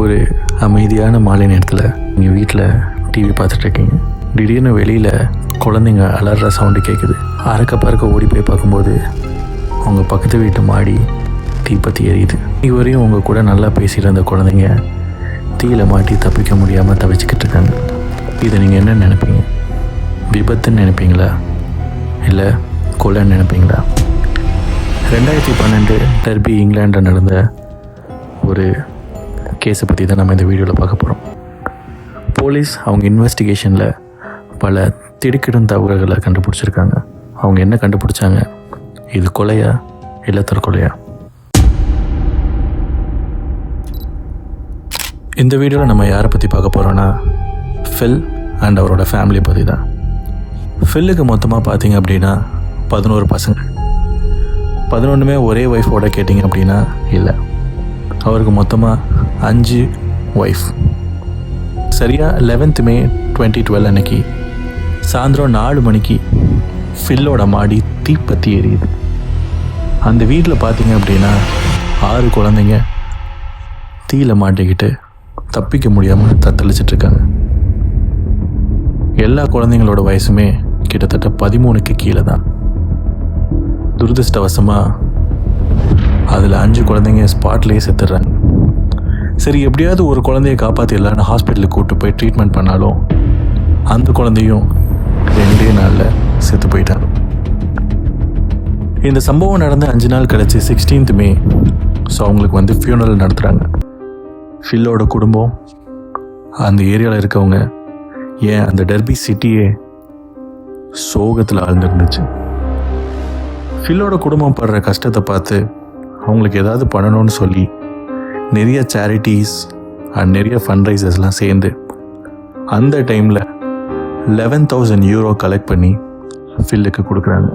ஒரு அமைதியான மாலை நேரத்தில் நீங்கள் வீட்டில் டிவி பார்த்துட்ருக்கீங்க. திடீர்னு வெளியில் குழந்தைங்க அலற சவுண்டு கேட்குது அறக்க பறக்க ஓடி போய் பார்க்கும்போது உங்கள் பக்கத்து வீட்டு மாடி தீப்பத்தி எரியுது. இதுவரையும் உங்கள் கூட நல்லா பேசிகிட்டு இருந்த குழந்தைங்க தீயில மாட்டி தப்பிக்க முடியாமல் தவிச்சுக்கிட்டு இருக்காங்க. இதை நீங்கள் என்ன நினைப்பீங்க? விபத்துன்னு நினைப்பீங்களா? இல்லை கொலைன்னு நினைப்பீங்களா? ரெண்டாயிரத்தி பன்னெண்டு டர்பி இங்கிலாண்டில் நடந்த ஒரு கேஸை பற்றி தான் நம்ம இந்த வீடியோவில் பார்க்க போகிறோம் போலீஸ் அவங்க இன்வெஸ்டிகேஷனில் பல திடுக்கிடும் தகவல்களை கண்டுபிடிச்சிருக்காங்க. அவங்க என்ன கண்டுபிடிச்சாங்க? இது கொலையா? இல்லை தற்கொலையா? இந்த வீடியோவில் நம்ம யாரை பற்றி பார்க்க போகிறோன்னா ஃபில் அண்ட் அவரோட ஃபேமிலியை பற்றி தான். ஃபில்லுக்கு மொத்தமாக பார்த்தீங்க அப்படின்னா பதினோரு பசங்க. பதினொன்றுமே ஒரே ஒய்ஃபோட கேட்டிங்க அப்படின்னா இல்லை. அவருக்கு மொத்தமாக அஞ்சு ஒய்ஃப் சரியாக லெவன்த் மே டுவெண்ட்டி டுவெல் அன்னைக்கு சாயந்தரம் நாலு மணிக்கு ஃபில்லோட மாடி தீப்பத்தி எரியுது. அந்த வீட்டில் பார்த்தீங்க அப்படின்னா ஆறு குழந்தைங்க தீயில மாட்டிக்கிட்டு தப்பிக்க முடியாமல் தத்தளிச்சிட்டு இருக்காங்க. எல்லா குழந்தைங்களோட வயசுமே கிட்டத்தட்ட பதிமூணுக்கு கீழே தான் துரதிருஷ்டவசமாக அதில் அஞ்சு குழந்தைங்க ஸ்பாட்லேயே செத்துடுறாங்க. சரி எப்படியாவது ஒரு குழந்தைய காப்பாற்றிடலான்னு ஹாஸ்பிட்டலுக்கு கூட்டு போய் ட்ரீட்மெண்ட் பண்ணாலும் அந்த குழந்தையும் ரெண்டே நாளில் செத்து போயிட்டாங்க. இந்த சம்பவம் நடந்து அஞ்சு நாள் கழிச்சு சிக்ஸ்டீன்த் மே ஸோ அவங்களுக்கு வந்து ஃபியூனரல் நடத்துகிறாங்க ஃபில்லோட குடும்பம் அந்த ஏரியாவில் இருக்கவங்க ஏன் அந்த டெர்பி சிட்டியே சோகத்தில் ஆழ்ந்துருந்துச்சு. ஃபில்லோட குடும்பம் படுற கஷ்டத்தை பார்த்து அவங்களுக்கு ஏதாவது பண்ணணும்னு சொல்லி நிறைய சேரிட்டிஸ் அண்ட் நிறைய ஃபண்ட்ரைசர்ஸ்லாம் சேர்ந்து அந்த டைமில் லெவன் தௌசண்ட் யூரோ கலெக்ட் பண்ணி ஃபில்லுக்கு கொடுக்குறாங்க.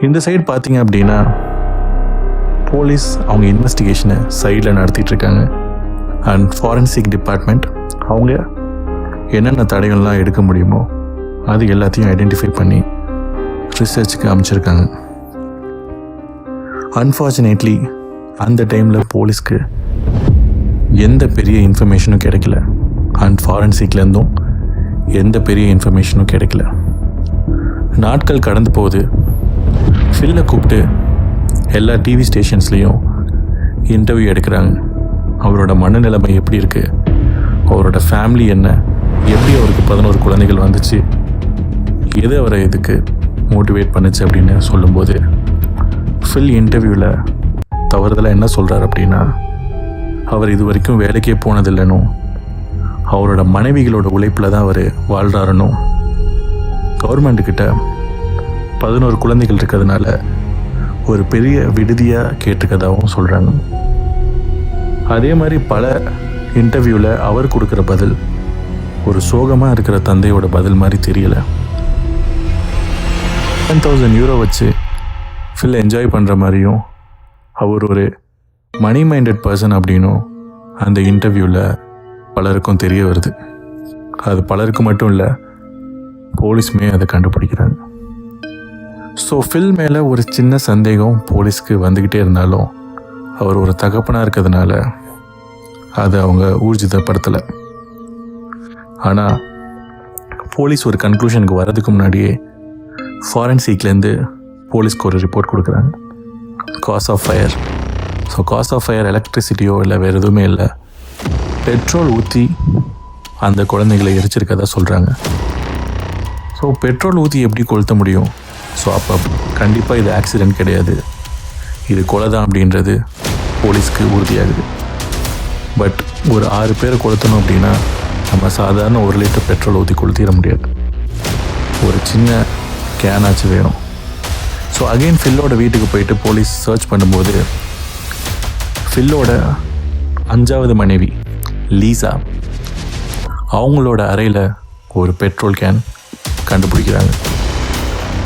இந்த சைடு பார்த்தீங்க அப்படின்னா போலீஸ் அவங்க இன்வெஸ்டிகேஷனை சைடில் நடத்திட்டுருக்காங்க அண்ட் ஃபாரன்சிக் டிபார்ட்மெண்ட் அவங்க என்னென்ன தடைகள்லாம் எடுக்க முடியுமோ அது எல்லாத்தையும் ஐடென்டிஃபை பண்ணி ரிசர்ச்சுக்கு அமைச்சிருக்காங்க அன்ஃபார்ச்சுனேட்லி அந்த டைமில் போலீஸ்க்கு எந்த பெரிய இன்ஃபர்மேஷனும் கிடைக்கல. அண்ட் ஃபாரன்சிக்லேருந்தும் எந்த பெரிய இன்ஃபர்மேஷனும் கிடைக்கல. நாட்கள் கடந்து போகுது. ஃபில்லை கூப்பிட்டு எல்லா டிவி ஸ்டேஷன்ஸ்லேயும் இன்டர்வியூ எடுக்கிறாங்க. அவரோட மனநிலைமை எப்படி இருக்குது அவரோட ஃபேமிலி என்ன? எப்படி அவருக்கு பதினோரு குழந்தைகள் வந்துச்சு? எது அவரை இதுக்கு மோட்டிவேட் பண்ணுச்சு அப்படின்னு சொல்லும்போது ஃபில் இன்டர்வியூவில் தவறுதலாக என்ன சொல்கிறார் அப்படின்னா அவர் இது வரைக்கும் வேலைக்கே போனதில்லைனும் அவரோட மனைவிகளோட உழைப்பில் தான் அவர் வாழ்கிறாருனும் கவர்மெண்ட்டுக்கிட்ட பதினோரு குழந்தைகள் இருக்கிறதுனால ஒரு பெரிய விடுதியாக கேட்டிருக்கதாகவும் சொல்கிறாங்க அதே மாதிரி பல இன்டர்வியூவில் அவர் கொடுக்குற பதில் ஒரு சோகமாக இருக்கிற தந்தையோட பதில் மாதிரி தெரியலை. டென் தௌசண்ட் யூரோ வச்சு ஃபில் என்ஜாய் பண்ணுற மாதிரியும் அவர் ஒரு மணி மைண்டட் பர்சன் அப்படின்னும் அந்த இன்டர்வியூவில் பலருக்கும் தெரிய வருது. அது பலருக்கு மட்டும் இல்லை போலீஸுமே அதை கண்டுபிடிக்கிறாங்க. ஸோ ஃபில் மேலே ஒரு சின்ன சந்தேகம் போலீஸ்க்கு வந்துக்கிட்டே இருந்தாலும் அவர் ஒரு தகப்பனாக இருக்கிறதுனால அதை அவங்க ஊர்ஜிதப்படுத்தலை. ஆனால் போலீஸ் ஒரு கன்க்ளூஷனுக்கு வர்றதுக்கு முன்னாடியே ஃபாரன்சிக்லேருந்து போலீஸ்க்கு ஒரு ரிப்போர்ட் கொடுக்குறாங்க. Cause of fire so cause of fire எலக்ட்ரிசிட்டியோ இல்லை வேறு எதுவுமே இல்லை. பெட்ரோல் ஊற்றி அந்த குழந்தைகளை எரிச்சிருக்கதா சொல்கிறாங்க ஸோ பெட்ரோல் ஊற்றி எப்படி கொளுத்த முடியும்? ஸோ அப்போ கண்டிப்பாக இது ஆக்சிடெண்ட் கிடையாது. இது கொலை தான் அப்படின்றது போலீஸ்க்கு உறுதியாகுது. பட் ஒரு ஆறு பேர் கொளுத்தணும் அப்படின்னா நம்ம சாதாரண ஒரு லிட்டர் பெட்ரோல் ஊற்றி கொளுத்திட முடியாது. ஒரு சின்ன கேனாச்சு வேணும். ஸோ அகெயின் ஃபில்லோட வீட்டுக்கு போயிட்டு போலீஸ் சர்ச் பண்ணும்போது ஃபில்லோட அஞ்சாவது மனைவி லீசா அவங்களோட அறையில் ஒரு பெட்ரோல் கேன் கண்டுபிடிக்கிறாங்க.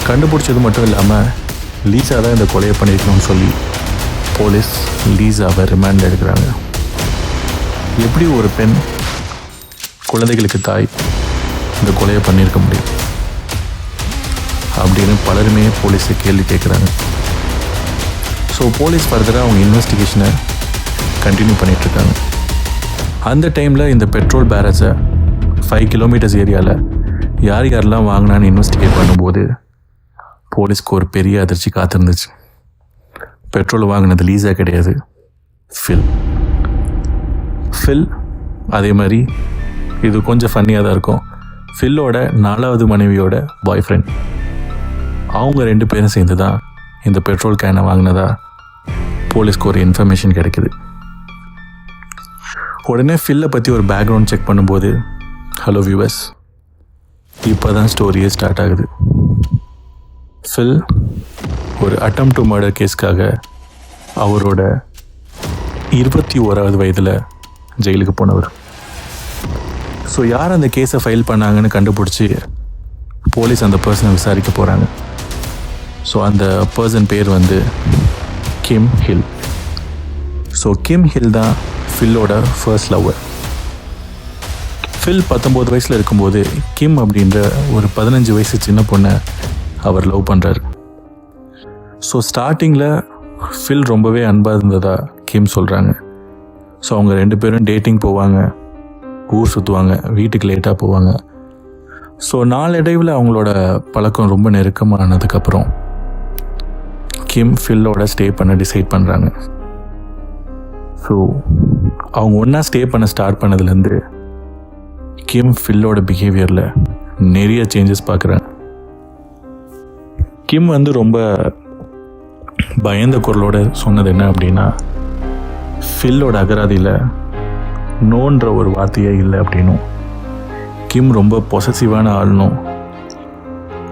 கண்டுபிடிச்சது மட்டும் இல்லாமல் லீசா தான் இந்த கொலையை பண்ணியிருக்கணும்னு சொல்லி போலீஸ் லீசாவை ரிமாண்ட் எடுக்கிறாங்க. எப்படி ஒரு பெண் குழந்தைகளுக்கு தாய் இந்த கொலையை பண்ணியிருக்க முடியும்? அப்படின்னு பலருமே போலீஸை கேள்வி கேட்குறாங்க ஸோ போலீஸ் ஃபர்தராக அவங்க இன்வெஸ்டிகேஷனை கண்டினியூ பண்ணிகிட்ருக்காங்க அந்த டைமில் இந்த பெட்ரோல் பேரஸை ஃபைவ் கிலோமீட்டர்ஸ் ஏரியாவில் யார் யாரெல்லாம் வாங்கினான்னு இன்வெஸ்டிகேட் பண்ணும்போது போலீஸ்க்கு ஒரு பெரிய அதிர்ச்சி காத்திருந்துச்சு. பெட்ரோல் வாங்கினது லீஸாக கிடையாது. ஃபில் ஃபில் அதே மாதிரி இது கொஞ்சம் ஃபன்னியாக தான் இருக்கும். ஃபில்லோட நாலாவது மனைவியோட பாய் ஃப்ரெண்ட் அவங்க ரெண்டு பேரும் சேர்ந்து தான் இந்த பெட்ரோல் கேனை வாங்கினதா? போலீஸ்க்கு ஒரு இன்ஃபர்மேஷன் கிடைக்குது. உடனே ஃபில்லை பற்றி ஒரு பேக்ரவுண்ட் செக் பண்ணும்போது ஹலோ வியூவர்ஸ் இப்போ தான் ஸ்டோரியே ஸ்டார்ட் ஆகுது. ஃபில் ஒரு அட்டம் டு மர்டர் கேஸ்க்காக அவரோட இருபத்தி ஓராவது வயதில் ஜெயிலுக்கு போனவர். ஸோ யார் அந்த கேஸை ஃபைல் பண்ணாங்கன்னு கண்டுபிடிச்சி போலீஸ் அந்த பர்சனை விசாரிக்க போகிறாங்க ஸோ அந்த பர்சன் பேர் வந்து Kim Hill so Kim Hill தான் ஃபில்லோட ஃபர்ஸ்ட் லவ்வர் ஃபில் பத்தொம்போது வயசில் இருக்கும்போது கிம் அப்படின்ற ஒரு பதினஞ்சு வயசு சின்ன பொண்ணை அவர் லவ் பண்ணுறாரு ஸோ ஸ்டார்டிங்கில் ஃபில் ரொம்பவே அன்பாக இருந்ததா கிம் சொல்கிறாங்க ஸோ அவங்க ரெண்டு பேரும் டேட்டிங் போவாங்க. ஊர் சுற்றுவாங்க வீட்டுக்கு லேட்டாக போவாங்க. ஸோ நாளடைவில் அவங்களோட பழக்கம் ரொம்ப நெருக்கமானதுக்கப்புறம் கிம் ஃபில்லோட ஸ்டே பண்ண டிசைட் பண்ணுறாங்க ஸோ அவங்க ஒன்றா ஸ்டே பண்ண ஸ்டார்ட் பண்ணதுலேருந்து கிம் ஃபில்லோட பிஹேவியரில் நிறைய சேஞ்சஸ் பார்க்குறேன் கிம் வந்து ரொம்ப பயந்த குரலோட சொன்னது என்ன அப்படின்னா ஃபில்லோட அகராதியில் நோன்ற ஒரு வார்த்தையே இல்லை அப்படின்னும். கிம் ரொம்ப பொசசிவான ஆள்னும்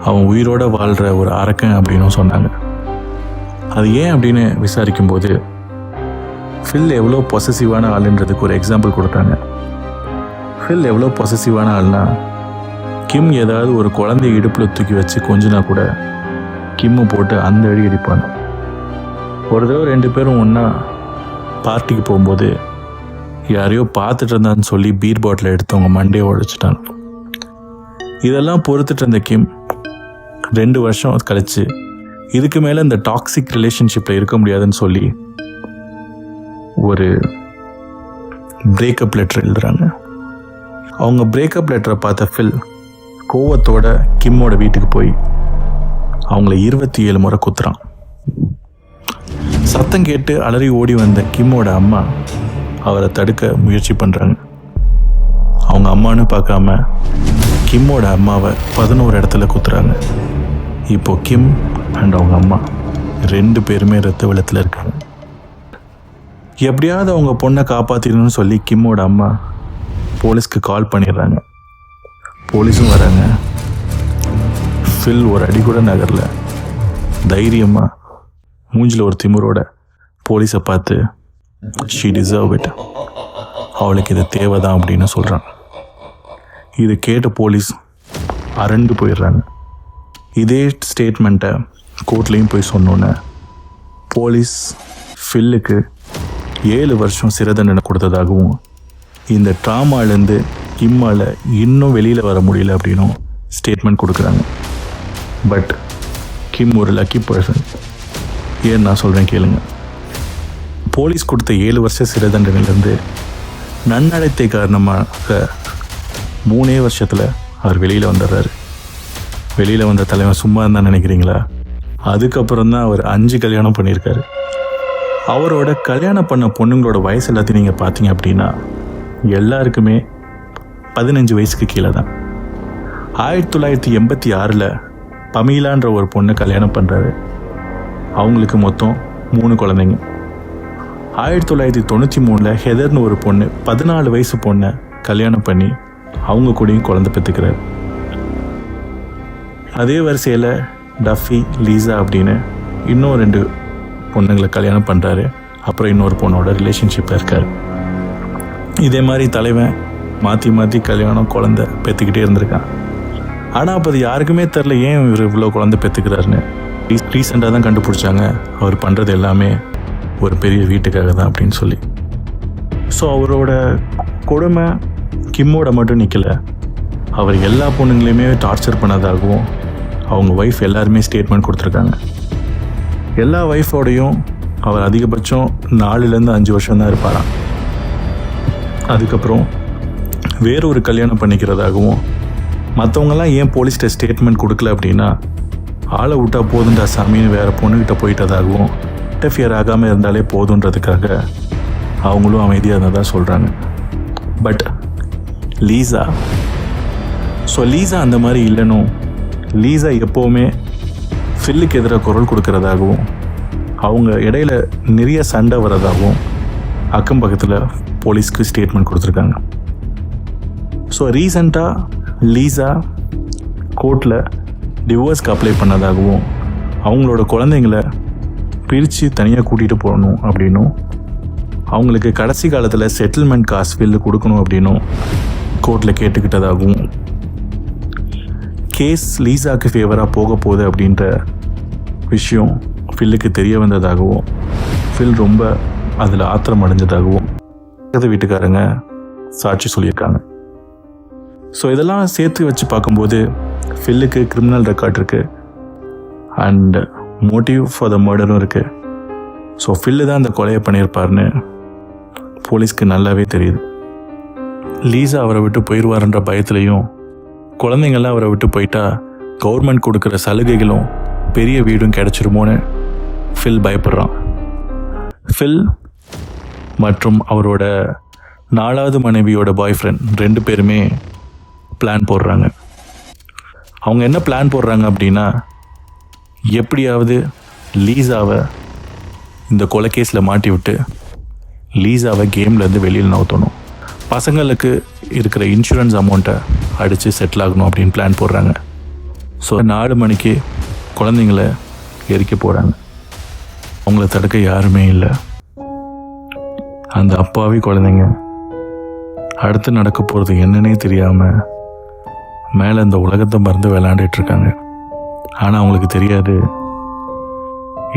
அவன் உயிரோடு வாழ்கிற ஒரு அரக்கன் அப்படின்னும் சொன்னாங்க. அது ஏன் அப்படின்னு விசாரிக்கும்போது ஃபில் எவ்வளோ பொசசிவான ஆளுன்றதுக்கு ஒரு எக்ஸாம்பிள் கொடுத்தாங்க. ஃபில் எவ்வளோ பொசசிவான ஆள்னா கிம் ஏதாவது ஒரு குழந்தைய இடுப்பில் தூக்கி வச்சு கொஞ்சினா கூட கிம்மை போட்டு அந்த அடி அடிப்பாங்க. ஒரு தடவை ரெண்டு பேரும் ஒன்றா பார்ட்டிக்கு போகும்போது யாரையோ பார்த்துட்டு இருந்தான்னு சொல்லி பீர் பாட்டில் எடுத்தவங்க மண்டே உழைச்சிட்டாங்க இதெல்லாம் பொறுத்துட்டு இருந்த கிம் ரெண்டு வருஷம் கழிச்சு இதுக்கு மேலே இந்த டாக்ஸிக் ரிலேஷன்ஷிப்பில் இருக்க முடியாதுன்னு சொல்லி ஒரு பிரேக்கப் லெட்டர் எழுதுறாங்க. அவங்க பிரேக்கப் லெட்டரை பார்த்த ஃபில் கோவத்தோட கிம்மோட வீட்டுக்கு போய் அவங்கள இருபத்தி ஏழு முறை குத்துறான். சத்தம் கேட்டு அலறி ஓடி வந்த கிம்மோட அம்மா அவரை தடுக்க முயற்சி பண்ணுறாங்க அவங்க அம்மான்னு பார்க்காம கிம்மோட அம்மாவை பதினோரு இடத்துல குத்துறாங்க. இப்போ கிம் அண்ட் அவங்க அம்மா. ரெண்டு பேருமே ரத்த வெள்ளத்தில் இருக்காங்க. எப்படியாவது அவங்க பொண்ணை காப்பாற்றிடணும்னு சொல்லி கிம்மோட அம்மா போலீஸ்க்கு கால் பண்ணிடுறாங்க. போலீஸும் வராங்க. ஃபில் ஒரு அடி கூட நகரில். தைரியமாக மூஞ்சில் ஒரு திமிரோட போலீஸை பார்த்து ஷீ டிசர்வ் இட் அவளுக்கு இது தேவைதான் அப்படின்னு சொல்கிறான் இது கேட்ட போலீஸ் அரண்டு போயிடுறாங்க. இதே ஸ்டேட்மெண்ட்டை கோர்ட்லேயும் போய் சொன்னோன்னே போலீஸ் ஃபில்லுக்கு ஏழு வருஷம் சிறை தண்டனை கொடுத்ததாகவும் இந்த ட்ராமாலேருந்து கிம்மால் இன்னும் வெளியில் வர முடியல அப்படின்னும் ஸ்டேட்மெண்ட் கொடுக்குறாங்க. பட் கிம் ஒரு லக்கி பர்சன் ஏன் நான் சொல்கிறேன் கேளுங்க. போலீஸ் கொடுத்த ஏழு வருஷ சிறை தண்டனையிலேருந்து நன்னடத்தை காரணமாக மூணே வருஷத்தில் அவர் வெளியில் வந்துடுறாரு. வெளியில் வந்த தலைவன் சும்மா இருந்தான்னு நினைக்கிறீங்களா? அதுக்கப்புறம் தான் அவர் அஞ்சு கல்யாணம் பண்ணியிருக்காரு. அவரோட கல்யாணம் பண்ண பொண்ணுங்களோட வயசு எல்லாத்தையும் நீங்கள் பார்த்தீங்க அப்படின்னா எல்லாருக்குமே பதினஞ்சு வயசுக்கு கீழே தான். ஆயிரத்தி தொள்ளாயிரத்தி எண்பத்தி ஆறில் பமீலான்ற ஒரு பொண்ணு கல்யாணம் பண்ணுறாரு அவங்களுக்கு மொத்தம் மூணு குழந்தைங்க. ஆயிரத்தி தொள்ளாயிரத்தி தொண்ணூற்றி மூணில் ஹெதர்னு ஒரு பொண்ணு பதினாலு வயசு பொண்ணை கல்யாணம் பண்ணி அவங்க கூடயும் குழந்தை பெற்றுக்கிறார். அதே வரிசையில் டஃபி லீசா அப்படின்னு இன்னும் ரெண்டு பொண்ணுங்களை கல்யாணம் பண்ணுறாரு அப்புறம் இன்னொரு பொண்ணோட ரிலேஷன்ஷிப்பில் இருக்கார். இதே மாதிரி தலைவன் மாற்றி மாற்றி கல்யாணம் குழந்த பெற்றுக்கிட்டே இருந்திருக்கான். ஆனால் அப்போ அது யாருக்குமே தெரில ஏன் இவர் இவ்வளோ குழந்த பெற்றுக்கிறாருன்னு ரீசெண்டாக தான் கண்டுபிடிச்சாங்க. அவர் பண்ணுறது எல்லாமே ஒரு பெரிய வீட்டுக்காக தான் அப்படின்னு சொல்லி. ஸோ அவரோட கொடுமை கிம்மோட மட்டும் நிற்கல அவர் எல்லா பொண்ணுங்களையுமே டார்ச்சர் பண்ணதாகவும் அவங்க ஒய்ஃப் எல்லாருமே ஸ்டேட்மெண்ட் கொடுத்துருக்காங்க. எல்லா ஒய்ஃபோடையும் அவர் அதிகபட்சம் நாலுலேருந்து அஞ்சு வருஷம் தான் இருப்பாராம். அதுக்கப்புறம் வேறொரு கல்யாணம் பண்ணிக்கிறதாகவும் மற்றவங்கெல்லாம் ஏன் போலீஸ்கிட்ட ஸ்டேட்மெண்ட் கொடுக்கல அப்படின்னா ஆளை விட்டா போதுண்டா சாமின்னு வேறு பொண்ணுக்கிட்ட போயிட்டதாகவும் இன்டர்ஃபியர் ஆகாமல் இருந்தாலே போதுன்றதுக்காக அவங்களும் அமைதியாக இருந்ததாக சொல்கிறாங்க பட் லீசா ஸோ லீசா அந்த மாதிரி இல்லைனும் லீசா எப்போவுமே ஃபில்லுக்கு எதிராக குரல் கொடுக்கறதாகவும் அவங்க இடையில நிறைய சண்டை வரதாகவும் அக்கம் பக்கத்தில் போலீஸ்க்கு ஸ்டேட்மெண்ட் கொடுத்துருக்காங்க. ஸோ ரீசண்டாக லீசா கோர்ட்டில் டிவோர்ஸ்க்கு அப்ளை பண்ணதாகவும் அவங்களோட குழந்தைங்கள பிரித்து தனியாக கூட்டிகிட்டு போகணும் அப்படின்னும் அவங்களுக்கு கடைசி காலத்தில் செட்டில்மெண்ட் காசு பில்லு கொடுக்கணும் அப்படின்னும் கோர்ட்டில் கேட்டுக்கிட்டதாகவும் கேஸ் லீசாக்கு ஃபேவராக போக போகுது அப்படின்ற விஷயம் ஃபில்லுக்கு தெரிய வந்ததாகவும் ஃபில் ரொம்ப அதில் ஆத்திரம் அடைஞ்சதாகவும் பக்கத்து வீட்டுக்காரங்க சாட்சி சொல்லியிருக்காங்க. ஸோ இதெல்லாம் சேர்த்து வச்சு பார்க்கும்போது ஃபில்லுக்கு கிரிமினல் ரெக்கார்ட் இருக்குது அண்ட் மோட்டிவ் ஃபார் த மர்டரும் இருக்குது ஸோ ஃபில்லு தான் அந்த கொலையை பண்ணியிருப்பாருன்னு போலீஸ்க்கு நல்லாவே தெரியுது. லீசா அவரை விட்டு போயிடுவாருன்ற பயத்துலையும் குழந்தைங்கள்லாம் அவரை விட்டு போயிட்டா கவர்மெண்ட் கொடுக்குற சலுகைகளும் பெரிய வீடும் கிடச்சிருமோன்னு ஃபில் பயப்படுறான். ஃபில் மற்றும் அவரோட நாலாவது மனைவியோட பாய் ஃப்ரெண்ட் ரெண்டு பேருமே பிளான் போடுறாங்க. அவங்க என்ன பிளான் போடுறாங்க அப்படின்னா எப்படியாவது லீஸாவை இந்த கொலைகேஸில் மாட்டி விட்டு லீசாவை கேம்லேருந்து வெளியில் நவுத்தணும். பசங்களுக்கு இருக்கிற இன்சூரன்ஸ் அமௌண்ட்டை அடித்து செட்டில் ஆகணும் அப்படின்னு பிளான் போடுறாங்க. ஸோ நாலு மணிக்கு குழந்தைங்கள எரிக்க போகிறாங்க அவங்கள தடுக்க யாருமே இல்லை. அந்த அப்பாவி குழந்தைங்க அடுத்து நடக்க போகிறது என்னன்னே தெரியாமல் மேலே இந்த உலகத்தை மறந்து விளாண்டுட்டுருக்காங்க ஆனால் அவங்களுக்கு தெரியாது.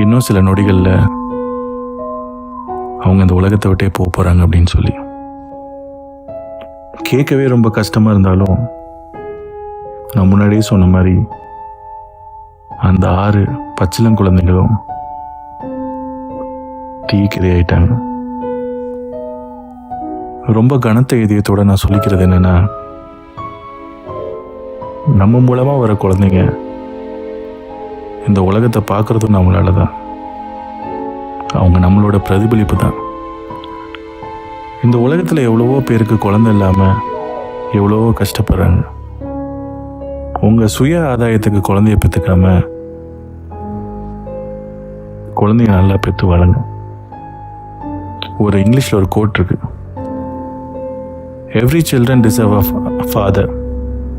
இன்னும் சில நொடிகளில் அவங்க இந்த உலகத்தை விட்டே போக போகிறாங்க அப்படின்னு சொல்லி. கேட்கவே ரொம்ப கஷ்டமாக இருந்தாலும் நான் முன்னாடியே சொன்ன மாதிரி அந்த ஆறு பச்சிளம் குழந்தைகளும் தீக்கிரை ஆயிட்டாங்க. ரொம்ப கனத்த இதயத்தோட நான் சொல்லிக்கிறது என்னென்னா நம்ம மூலமாக வர குழந்தைங்க இந்த உலகத்தை பார்க்குறதும் நம்மளால தான் அவங்க நம்மளோட பிரதிபலிப்பு தான் இந்த உலகத்தில் எவ்வளவோ பேருக்கு குழந்தை இல்லாமல் எவ்வளவோ கஷ்டப்படுறாங்க. உங்கள் சுய ஆதாயத்துக்கு குழந்தைய பெற்றுக்காம குழந்தைய நல்லா பெற்று வளங்க ஒரு இங்கிலீஷில் ஒரு கோட் இருக்கு. Every children deserve a father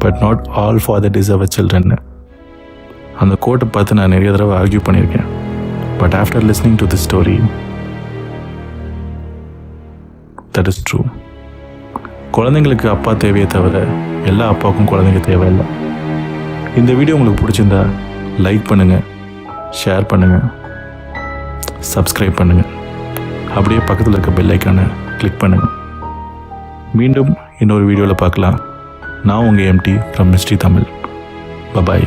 but not all father deserve a children அந்த கோட்டை பார்த்து நான் நிறைய தடவை ஆர்கியூ பண்ணியிருக்கேன். But after listening to the story that is true குழந்தைங்களுக்கு அப்பா தேவையே தவிர எல்லா அப்பாவுக்கும் குழந்தைங்க தேவையில்லை. இந்த வீடியோ உங்களுக்கு பிடிச்சிருந்தா லைக் பண்ணுங்கள் ஷேர் பண்ணுங்கள் சப்ஸ்கிரைப் பண்ணுங்கள் அப்படியே பக்கத்தில் இருக்க பெல் ஐக்கானை கிளிக் பண்ணுங்கள் மீண்டும் இன்னொரு வீடியோவில் பார்க்கலாம். நான் உங்கள் MD from mystery Tamil. Bye bye